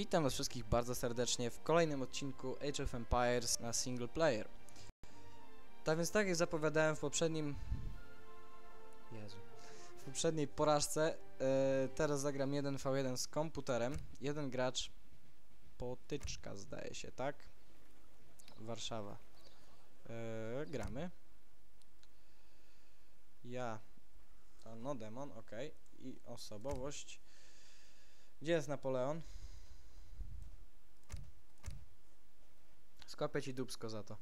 Witam was wszystkich bardzo serdecznie w kolejnym odcinku Age of Empires na single player. Tak więc tak jak zapowiadałem w poprzednim... Jezu. W poprzedniej porażce, e, teraz zagram 1v1 z komputerem. Jeden gracz, potyczka zdaje się, tak? Warszawa. E, gramy. Ja. A, no demon, ok. I osobowość. Gdzie jest Napoleon? Skopię ci dubsko za to.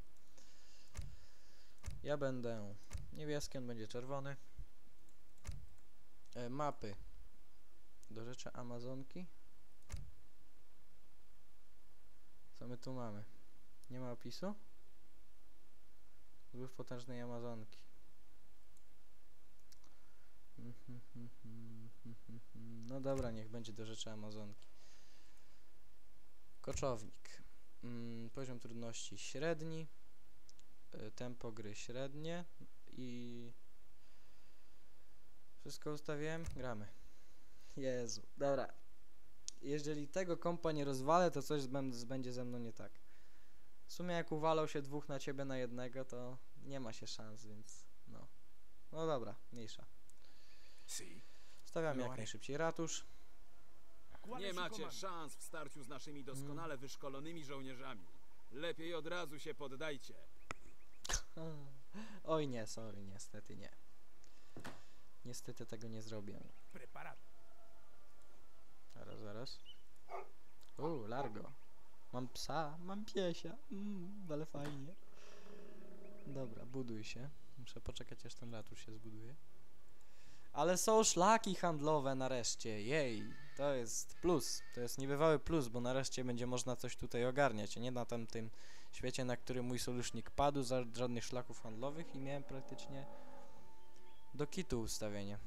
Ja będę niebieski, on będzie czerwony. E, mapy. Do rzeczy Amazonki. Co my tu mamy? Nie ma opisu? Wpływ potężnej Amazonki. No dobra, niech będzie do rzeczy Amazonki. Koczownik. Mm, poziom trudności średni. y, Tempo gry średnie. I... Wszystko ustawiłem? Gramy. Jezu, dobra. Jeżeli tego kompa nie rozwalę, to coś będzie ze mną nie tak. W sumie jak uwalał się dwóch na ciebie na jednego, to nie ma się szans, więc no. No dobra, mniejsza. Sí. Stawiamy No, jak najszybciej ratusz. Nie macie szans w starciu z naszymi doskonale wyszkolonymi żołnierzami. Lepiej od razu się poddajcie. Oj nie, sorry, niestety nie. Niestety tego nie zrobię. Preparado. Zaraz, zaraz. Uuu, largo. Mam psa, mam piesia. Mm, ale fajnie. Dobra, buduj się. Muszę poczekać aż ten ratusz się zbuduje. Ale są szlaki handlowe nareszcie, jej. To jest plus, to jest niebywały plus, bo nareszcie będzie można coś tutaj ogarniać, nie na tamtym świecie, na którym mój sojusznik padł, żadnych szlaków handlowych i miałem praktycznie do kitu ustawienie.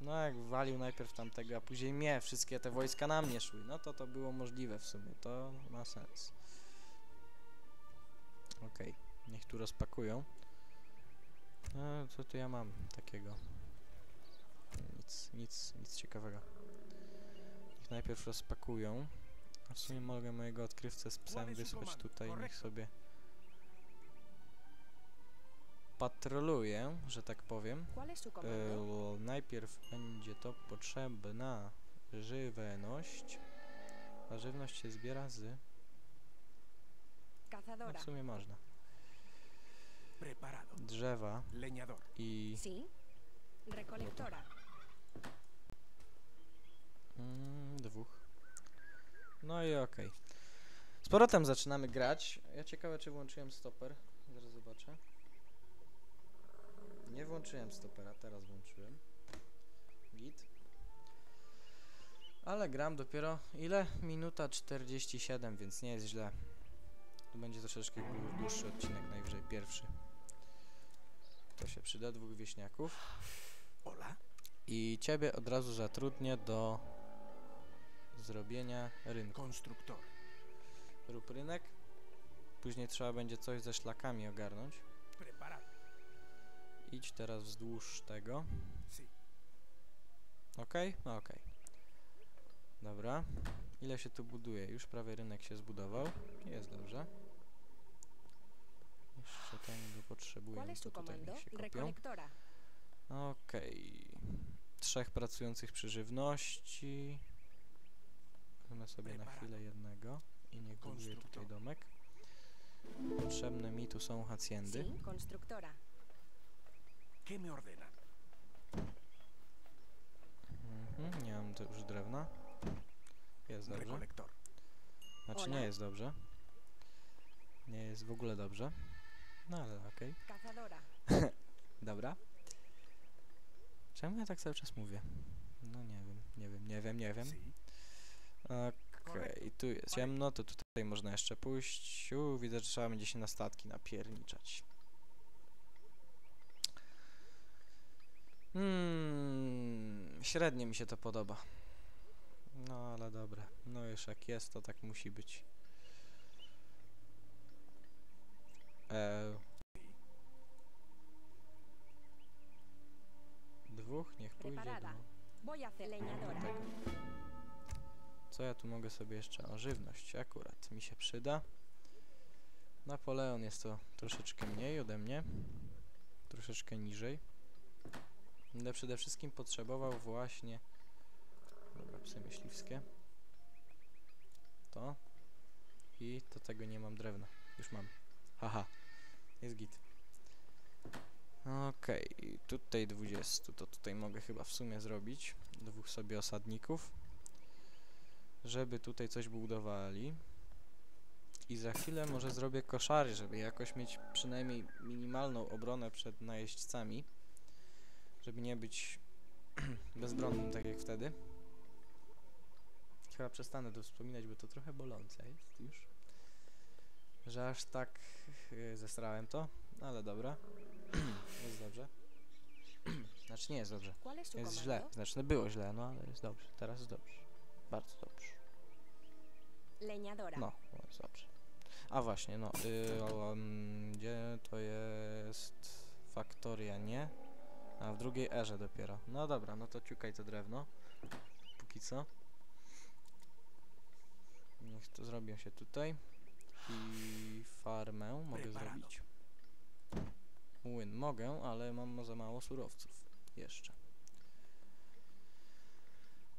No jak walił najpierw tamtego, a później mnie, wszystkie te wojska na mnie szły, no to to było możliwe w sumie, to ma sens. Okej, niech tu rozpakują. No, co tu ja mam takiego? Nic, nic, nic ciekawego. Niech najpierw rozpakują. A w sumie mogę mojego odkrywcę z psem wysłać tutaj, niech sobie patroluje, że tak powiem. E, najpierw będzie to potrzebna żywność. A żywność się zbiera z... No w sumie można. Drzewa i... Recolectora. Mm, dwóch. No i okej. Z powrotem zaczynamy grać. Ja ciekawe czy włączyłem stoper. Zaraz zobaczę. Nie włączyłem stopera, teraz włączyłem. Git. Ale gram dopiero ile? Minuta 47, więc nie jest źle. To będzie troszeczkę dłu- dłuższy odcinek, najwyżej pierwszy. To się przyda, dwóch wieśniaków. Hola. I ciebie od razu zatrudnię do zrobienia rynku. Constructor. Rób rynek. Później trzeba będzie coś ze szlakami ogarnąć. Idź teraz wzdłuż tego. Okej? No okej. Dobra. Ile się tu buduje? Już prawie rynek się zbudował. Jest dobrze. Jeszcze tego potrzebuję, ¿Cuál es to su tutaj niech się. Okej. Trzech pracujących przy żywności. Wezmę sobie na chwilę jednego i niech buduje tutaj domek. Potrzebne mi tu są hacjendy. Sí. Constructora. ¿Qué me ordena? Mhm, nie mam tu już drewna. Jest dobrze. Znaczy nie jest dobrze. Nie jest w ogóle dobrze. No ale okej. Cazadora. Dobra. Czemu ja tak cały czas mówię? No nie wiem, nie wiem, nie wiem, nie wiem. Okej, tu jest ciemno, to tutaj można jeszcze pójść. U, widzę, że trzeba będzie się na statki napierniczać. Hmm, średnio mi się to podoba. No ale dobra, no już jak jest, to tak musi być. Eee. Dwóch, niech pójdzie. Preparada. Do... Co ja tu mogę sobie jeszcze? O, żywność akurat mi się przyda. Napoleon jest to troszeczkę mniej ode mnie. Troszeczkę niżej. Będę przede wszystkim potrzebował właśnie... Dobra, psy myśliwskie. To. I do tego nie mam drewna. Już mam. Haha. Jest git. Okej, tutaj 20, to tutaj mogę chyba w sumie zrobić dwóch sobie osadników, żeby tutaj coś budowali. I za chwilę może zrobię koszary, żeby jakoś mieć przynajmniej minimalną obronę przed najeźdźcami, żeby nie być bezbronnym tak jak wtedy. Chyba przestanę to wspominać, bo to trochę bolące jest już. Że aż tak yy, zesrałem to, ale dobra. jest dobrze. znaczy nie jest dobrze. ¿Cuál es su Jest źle. Znaczy no było źle, no ale jest dobrze. Teraz jest dobrze. Bardzo dobrze. Leñadora. No, no jest dobrze. A właśnie, no. Y, um, gdzie to jest faktoria, nie? A w drugiej erze dopiero. No dobra, no to ciukaj to drewno. Póki co. Niech to zrobię się tutaj. I farmę mogę Preparado. zrobić. Młyn mogę, ale mam za mało surowców. Jeszcze.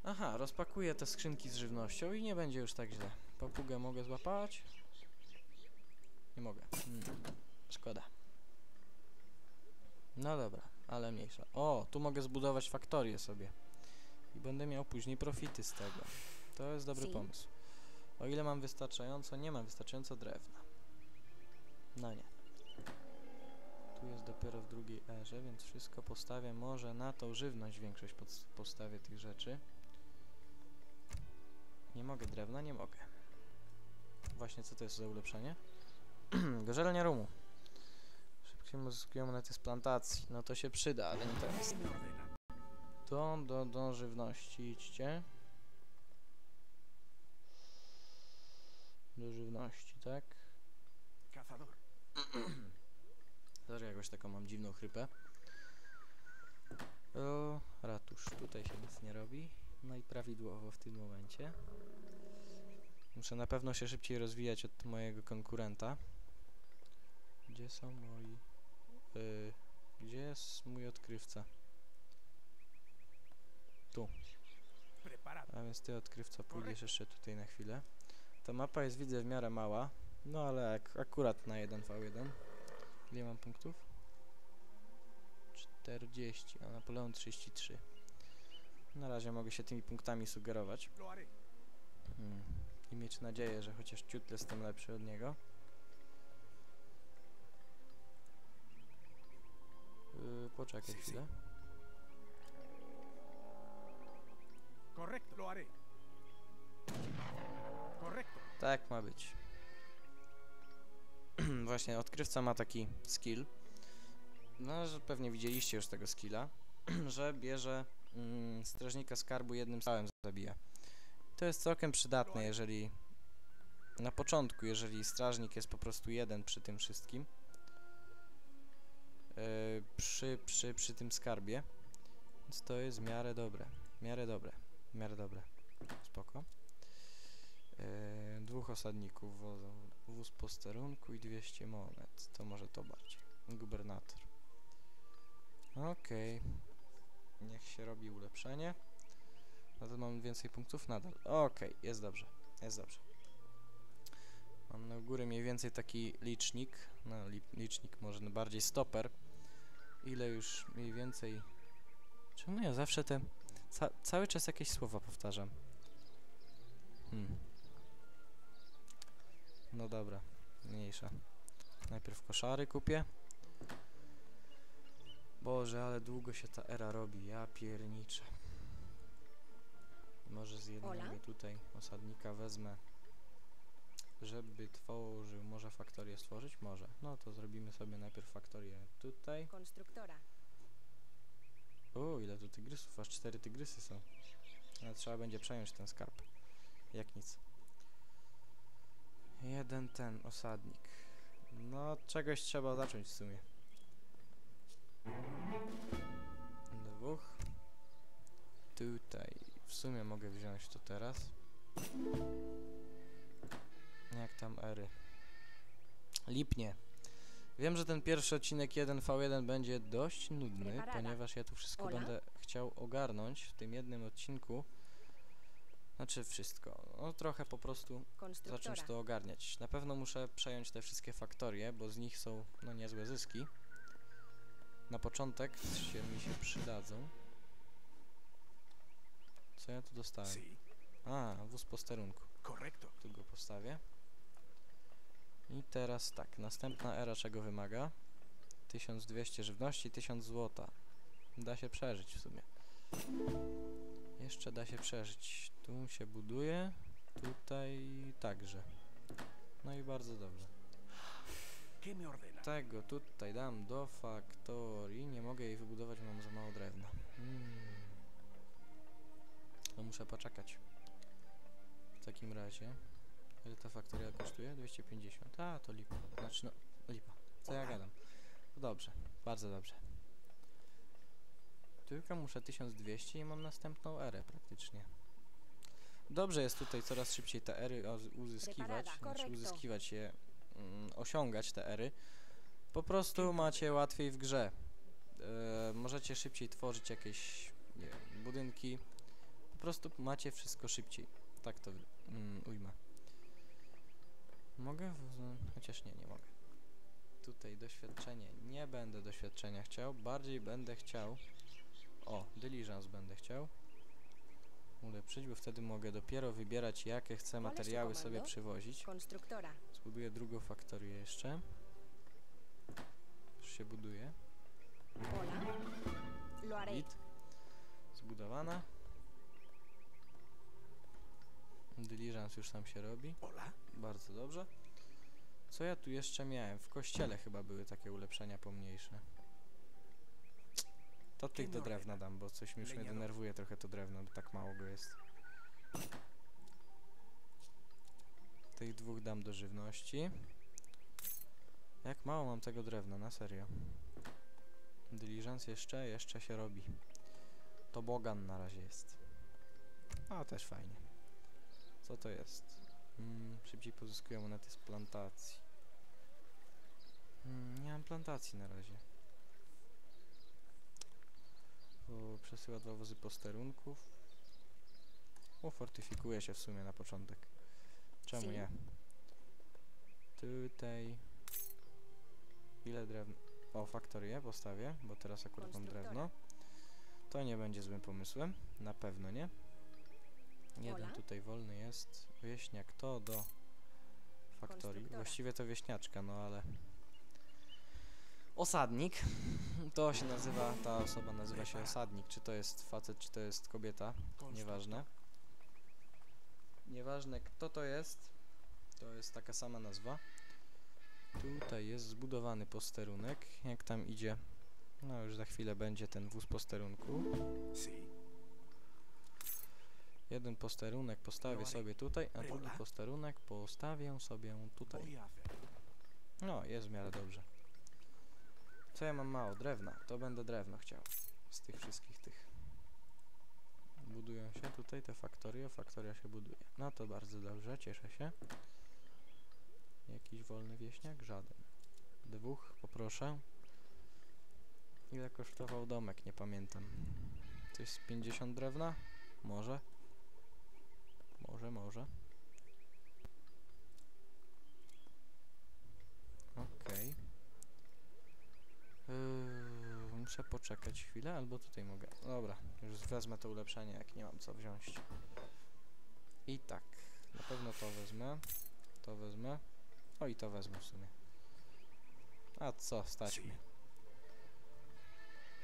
Aha, rozpakuję te skrzynki z żywnością i nie będzie już tak źle. Papugę mogę złapać? Nie mogę. Hmm. Szkoda. No dobra, ale mniejsza. O, tu mogę zbudować faktorię sobie. I będę miał później profity z tego. To jest dobry pomysł. O ile mam wystarczająco, nie mam wystarczająco drewna. No nie. Jest dopiero w drugiej erze, więc wszystko postawię może na tą żywność większość postawię tych rzeczy. Nie mogę drewna, nie mogę. Właśnie co to jest za ulepszenie? Gorzelnia rumu. Szybciej uzyskują monety z plantacji. No to się przyda, ale nie teraz. Do, do, do żywności idźcie. Do żywności, tak? Cazador. Jakoś taką mam dziwną chrypę. O, ratusz. Tutaj się nic nie robi. No i prawidłowo w tym momencie. Muszę na pewno się szybciej rozwijać od mojego konkurenta. Gdzie są moi... y, gdzie jest mój odkrywca? Preparado. A więc ty odkrywca pójdziesz jeszcze tutaj na chwilę. Ta mapa jest widzę w miarę mała. No ale ak akurat na 1v1. Ile mam punktów? 40, a Napoleon 33. Na razie mogę się tymi punktami sugerować. Hmm. I mieć nadzieję, że chociaż ciut jestem lepszy od niego. Yy, poczekaj chwilę. Correcto. Correcto. Tak ma być. Właśnie, odkrywca ma taki skill. No, że pewnie widzieliście już tego skilla, że bierze mm, strażnika skarbu jednym strzałem zabija. To jest całkiem przydatne, jeżeli na początku, jeżeli strażnik jest po prostu jeden przy tym wszystkim, yy, przy, przy, przy tym skarbie, więc to jest miarę dobre, miarę dobre, miarę dobre, spoko. Yy, dwóch osadników wozu, wóz posterunku i 200 monet. To może to bardziej. Gubernator. Okej. Niech się robi ulepszenie. No to mam więcej punktów nadal. Okej, jest dobrze. Jest dobrze. Mam na górę mniej więcej taki licznik. No, li licznik może bardziej stoper. Ile już mniej więcej... Czemu ja zawsze te... Ca cały czas jakieś słowa powtarzam? Hmm. No dobra, mniejsza. Najpierw koszary kupię. Boże, ale długo się ta era robi, ja pierniczę. Może z jednego Ola? tutaj osadnika wezmę, żeby tworzył, może faktorię stworzyć? Może. No to zrobimy sobie najpierw faktorię tutaj. Constructora. O, ile tu tygrysów, aż cztery tygrysy są. Ale trzeba będzie przejąć ten skarb. Jak nic. Jeden ten osadnik. No, czegoś trzeba zacząć w sumie. Dwóch. Tutaj. W sumie mogę wziąć to teraz. Jak tam ery? Lipnie. Wiem, że ten pierwszy odcinek 1v1 będzie dość nudny, ponieważ ja tu wszystko będę chciał ogarnąć w tym jednym odcinku. Znaczy wszystko. No trochę po prostu zacząć to ogarniać. Na pewno muszę przejąć te wszystkie faktorie, bo z nich są no niezłe zyski. Na początek się mi się przydadzą. Co ja tu dostałem? A, wóz posterunku. Tu go postawię. I teraz tak, następna era czego wymaga? 1200 żywności, 1000 złota. Da się przeżyć w sumie. Jeszcze da się przeżyć. Tu się buduje, tutaj także. No i bardzo dobrze. Tego tutaj dam do faktorii. Nie mogę jej wybudować, mam za mało drewna. Hmm. No muszę poczekać. W takim razie. Ile ta faktoria kosztuje? 250. A, to lipa. Znaczy no, lipa. Co ja gadam? Dobrze, bardzo dobrze. Tylko muszę 1200 i mam następną erę praktycznie. Dobrze jest tutaj coraz szybciej te ery uzyskiwać, znaczy uzyskiwać je, osiągać te ery. Po prostu macie łatwiej w grze. E, możecie szybciej tworzyć jakieś wiem, budynki. Po prostu macie wszystko szybciej. Tak to mm, ujmę. Mogę? Chociaż nie, nie mogę. Tutaj doświadczenie. Nie będę doświadczenia chciał. Bardziej będę chciał. O, diligence będę chciał. Ulepszyć, bo wtedy mogę dopiero wybierać jakie chcę ¿Cuál es tu materiały sobie przywozić. Zbuduję drugą faktorię jeszcze. Już się buduje. Git. Zbudowana. Diligence już tam się robi. Bardzo dobrze. Co ja tu jeszcze miałem? W kościele chyba były takie ulepszenia pomniejsze. To tych do drewna dam, bo coś mi już mnie denerwuje trochę to drewno, bo tak mało go jest. Tych dwóch dam do żywności. Jak mało mam tego drewna, na serio. Diligence jeszcze, jeszcze się robi. To bogan na razie jest. A, też fajnie. Co to jest? Mm, szybciej pozyskuję monety z plantacji. Mm, nie mam plantacji na razie. Przesyła dwa wozy posterunków. O, się w sumie na początek. Czemu nie? Tutaj... Ile drewna? O, faktorię postawię, bo teraz akurat mam drewno. To nie będzie złym pomysłem. Na pewno nie. Jeden tutaj wolny jest. Wieśniak to do faktorii. Właściwie to wieśniaczka, no ale... Osadnik. To się nazywa, ta osoba nazywa się osadnik. Czy to jest facet, czy to jest kobieta. Nieważne. Nieważne kto to jest. To jest taka sama nazwa. Tutaj jest zbudowany posterunek. Jak tam idzie? No już za chwilę będzie ten wóz posterunku. Jeden posterunek postawię sobie tutaj, a drugi posterunek postawię sobie tutaj. No, jest w miarę dobrze. Co ja mam mało? Drewna. To będę drewno chciał. Z tych wszystkich tych. Budują się tutaj te faktorie. Faktoria się buduje. No to bardzo dobrze, cieszę się. Jakiś wolny wieśniak? Żaden. Dwóch, poproszę. Ile kosztował domek? Nie pamiętam. Coś z 50 drewna? Może? Może, może. Okej. Yy, muszę poczekać chwilę, albo tutaj mogę. Dobra, już wezmę to ulepszenie, jak nie mam co wziąć. I tak, na pewno to wezmę. To wezmę. O i to wezmę w sumie. A co, stać mnie.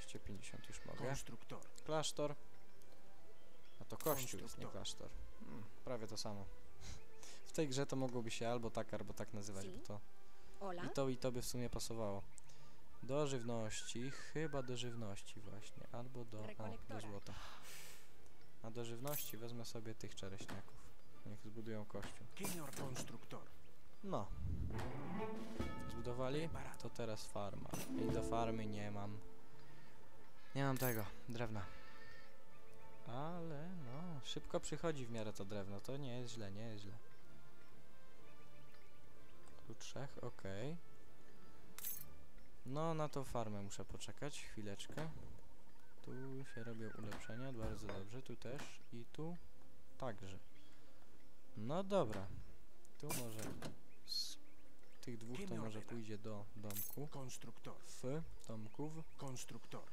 250 już mogę. constructor. Klasztor. A to kościół jest, nie Konstruktor. klasztor. Mm, prawie to samo. W tej grze to mogłoby się albo tak, albo tak nazywać, bo to i to i to by w sumie pasowało. Do żywności, chyba do żywności właśnie, albo do, o, do złota. A do żywności wezmę sobie tych czereśniaków. Niech zbudują kościół. Constructor. No. Zbudowali? To teraz farma. I do farmy nie mam. Nie mam tego, drewna. Ale no, szybko przychodzi w miarę to drewno, to nie jest źle, nie jest źle. Tu trzech, okej. No, na tą farmę muszę poczekać, chwileczkę. Tu się robią ulepszenia, bardzo dobrze, tu też i tu także. No dobra, tu może z tych dwóch to może pójdzie do domku. Constructor. W domków. Constructor.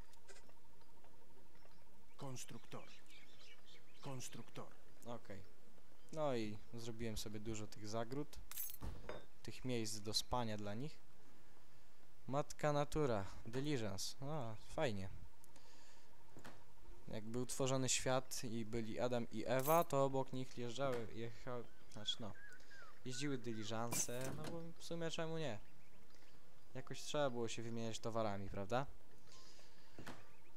Constructor. Constructor. Okej. No i zrobiłem sobie dużo tych zagród, tych miejsc do spania dla nich. Matka Natura, Diligence, a fajnie. Jak był tworzony świat i byli Adam i Ewa, to obok nich jeżdżały, jechały, znaczy no, jeździły dyliżanse, no bo w sumie czemu nie? Jakoś trzeba było się wymieniać towarami, prawda?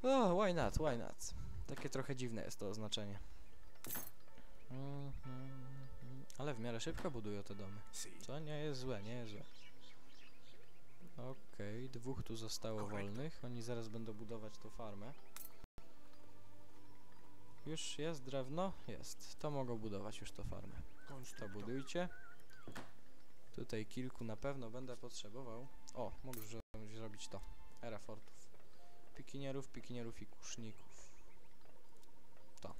O, why not, why not? Takie trochę dziwne jest to oznaczenie. Mhm, mhm. Ale w miarę szybko budują te domy. Co nie jest złe, nie jest złe. Okej, dwóch tu zostało wolnych. Oni zaraz będą budować tą farmę. Już jest drewno? Jest. To mogą budować już tą farmę. To budujcie. Tutaj kilku na pewno będę potrzebował. O, mogę już zrobić to. Era fortów. Pikinierów, pikinierów i kuszników. To.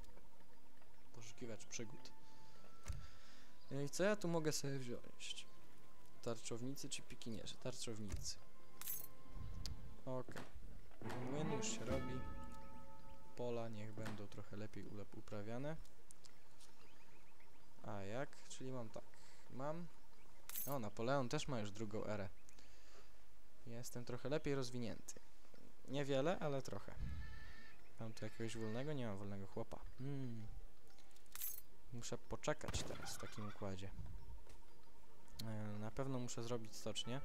Poszukiwacz przygód. No I co ja tu mogę sobie wziąć? Tarczownicy czy pikinierzy? Tarczownicy. Okej. Młyn już się robi. Pola niech będą trochę lepiej uprawiane. A jak? Czyli mam tak. Mam. O, Napoleon też ma już drugą erę. Jestem trochę lepiej rozwinięty. Niewiele, ale trochę. Mam tu jakiegoś wolnego? Nie mam wolnego chłopa. Hmm. Muszę poczekać teraz w takim układzie. E, Na pewno muszę zrobić stocznię.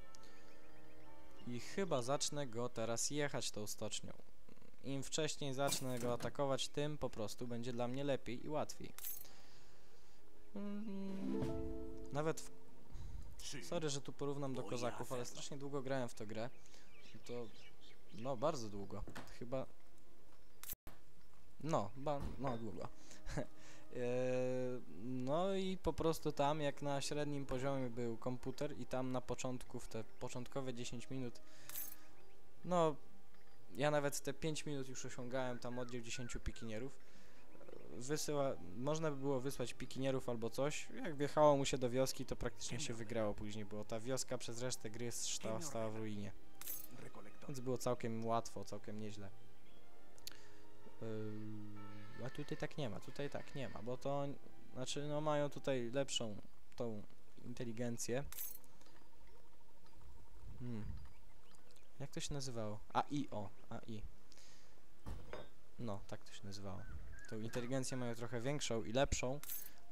I chyba zacznę go teraz jechać tą stocznią. Im wcześniej zacznę go atakować, tym po prostu będzie dla mnie lepiej i łatwiej. Mm, Nawet w. Sorry, że tu porównam do kozaków, ale strasznie długo grałem w tę grę. To. No, bardzo długo. Chyba. No, ba, no długo. Eee, no i po prostu tam, jak na średnim poziomie był komputer, i tam na początku, w te początkowe 10 minut. No, ja nawet te 5 minut już osiągałem tam oddział 10 pikinierów. Wysyła, można by było wysłać pikinierów albo coś. Jak wjechało mu się do wioski, to praktycznie się wygrało później, bo ta wioska przez resztę gry stała, stała w ruinie. Więc było całkiem łatwo, całkiem nieźle. Yy, a tutaj tak nie ma, tutaj tak nie ma, bo to, znaczy no mają tutaj lepszą tą inteligencję. Hmm. Jak to się nazywało? AI, o, AI. No, tak to się nazywało. Tą inteligencję mają trochę większą i lepszą,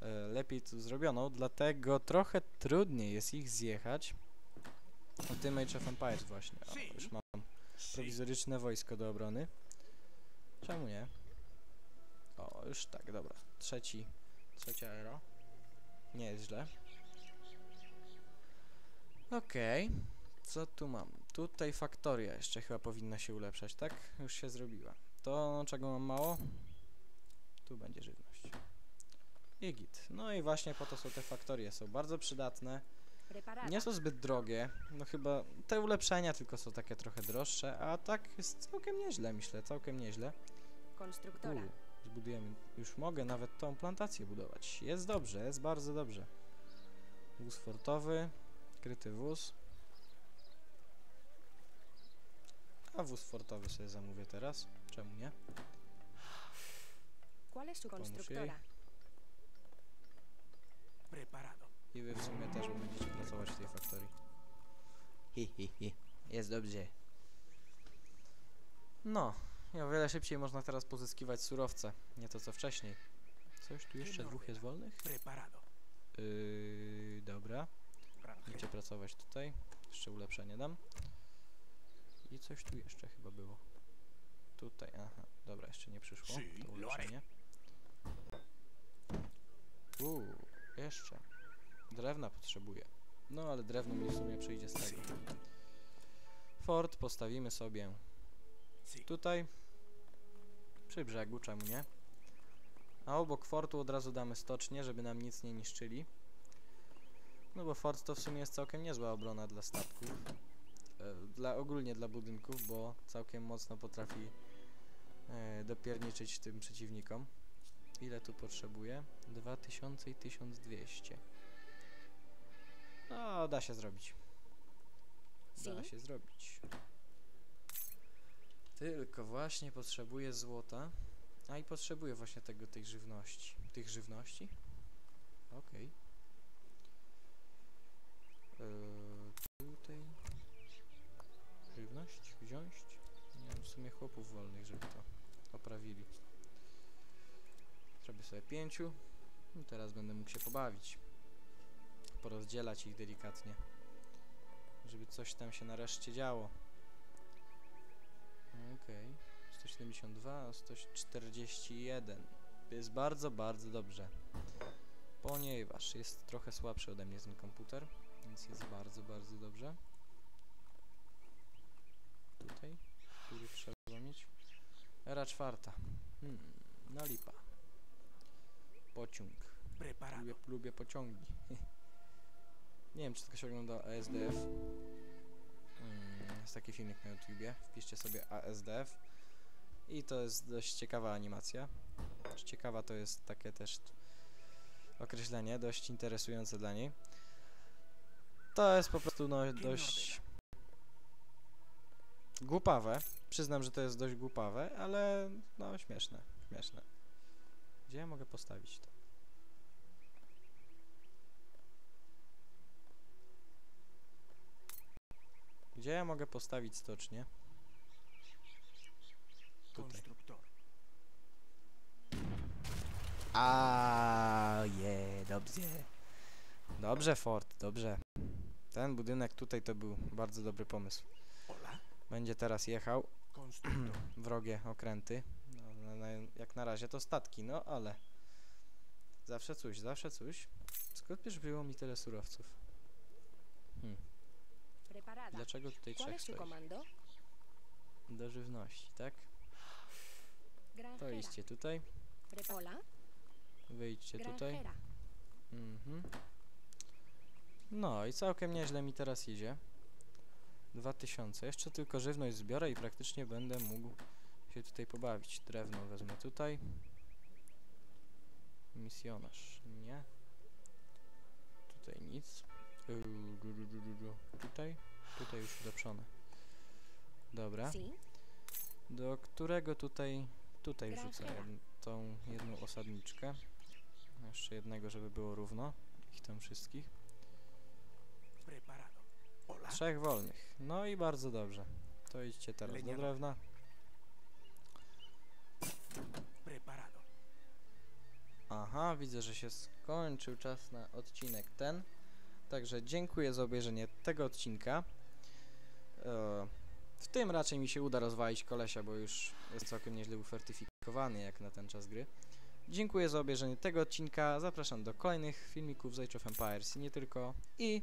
e, lepiej to zrobioną, dlatego trochę trudniej jest ich zjechać. O tym Age of Empires właśnie, o, już mam prowizoryczne wojsko do obrony. Czemu nie? O, już tak, dobra. Trzeci, trzecia era. Nie jest źle. Okej. Co tu mam? Tutaj faktoria jeszcze chyba powinna się ulepszać, tak? Już się zrobiła. To czego mam mało? Tu będzie żywność. I git. No i właśnie po to są te faktorie. Są bardzo przydatne. Nie są zbyt drogie, no chyba te ulepszenia tylko są takie trochę droższe, a tak jest całkiem nieźle, myślę, całkiem nieźle. Constructora. U, zbudujemy, już mogę nawet tą plantację budować. Jest dobrze, jest bardzo dobrze. Wóz fortowy, kryty wóz. A wóz fortowy sobie zamówię teraz, czemu nie? ¿Cuál es su Pomóż jej. constructora? Preparado. I wy w sumie też będziecie pracować w tej faktorii. Hi, hi, hi. Jest dobrze. No, i o wiele szybciej można teraz pozyskiwać surowce, nie to co wcześniej. Coś tu jeszcze dwóch jest wolnych? Preparado. Yy, dobra. Będziecie pracować tutaj. Jeszcze ulepszenie dam. I coś tu jeszcze chyba było. Tutaj, aha. Dobra, jeszcze nie przyszło. To ulepszenie. Uuu, jeszcze. Drewna potrzebuję. No ale drewno mi w sumie przyjdzie z tego. Fort postawimy sobie. Tutaj. Przy brzegu, czemu nie? A obok fortu od razu damy stocznię, żeby nam nic nie niszczyli. No bo fort to w sumie jest całkiem niezła obrona dla statków. E, dla, ogólnie dla budynków, bo całkiem mocno potrafi e, dopierniczyć tym przeciwnikom. Ile tu potrzebuję? 2000 i 1200. No, da się zrobić. Da Si. się zrobić. Tylko właśnie potrzebuję złota. A i potrzebuję właśnie tego, tej żywności. Tych żywności? Okej. Eee, tutaj. Żywność wziąć? Nie mam w sumie chłopów wolnych, żeby to oprawili. Zrobię sobie pięciu. I teraz będę mógł się pobawić. Porozdzielać ich delikatnie. Żeby coś tam się nareszcie działo. Okej. 172, a 141. Jest bardzo, bardzo dobrze. Ponieważ jest trochę słabszy ode mnie ten komputer, więc jest bardzo, bardzo dobrze. Tutaj, który trzeba mieć. Era czwarta. Hmm, no lipa. Pociąg. Lubię, lubię pociągi. Nie wiem, czy tylko się ogląda ASDF. Jest taki filmik na YouTubie. Wpiszcie sobie ASDF. I to jest dość ciekawa animacja. Ciekawa to jest takie też określenie, dość interesujące dla niej. To jest po prostu no, dość głupawe. Przyznam, że to jest dość głupawe, ale no śmieszne, śmieszne. Gdzie ja mogę postawić to? Gdzie ja mogę postawić stocznię? Tutaj. A je, dobrze. Dobrze, Ford, dobrze. Ten budynek tutaj to był bardzo dobry pomysł. Będzie teraz jechał wrogie okręty. No, na, na, jak na razie to statki, no ale zawsze coś, zawsze coś. Skąd też było mi tyle surowców? Hmm. Dlaczego tutaj ¿Cuál trzech stoi? Do żywności, tak? To idźcie tutaj, wyjdźcie tutaj. Mhm. No i całkiem nieźle mi teraz idzie. 2000. Jeszcze tylko żywność zbiorę i praktycznie będę mógł się tutaj pobawić. Drewno wezmę tutaj. Misjonarz. Nie. Tutaj nic. Yy. Tutaj. Tutaj już ulepszone. Dobra. Do którego tutaj... Tutaj wrzucę tą jedną osadniczkę. Jeszcze jednego, żeby było równo. Ich tam wszystkich. Trzech wolnych. No i bardzo dobrze. To idźcie teraz do drewna. Preparado. Aha, widzę, że się skończył czas na odcinek ten. Także dziękuję za obejrzenie tego odcinka. E, w tym raczej mi się uda rozwalić kolesia, bo już jest całkiem nieźle ufortyfikowany jak na ten czas gry. Dziękuję za obejrzenie tego odcinka. Zapraszam do kolejnych filmików z Age of Empires i nie tylko. I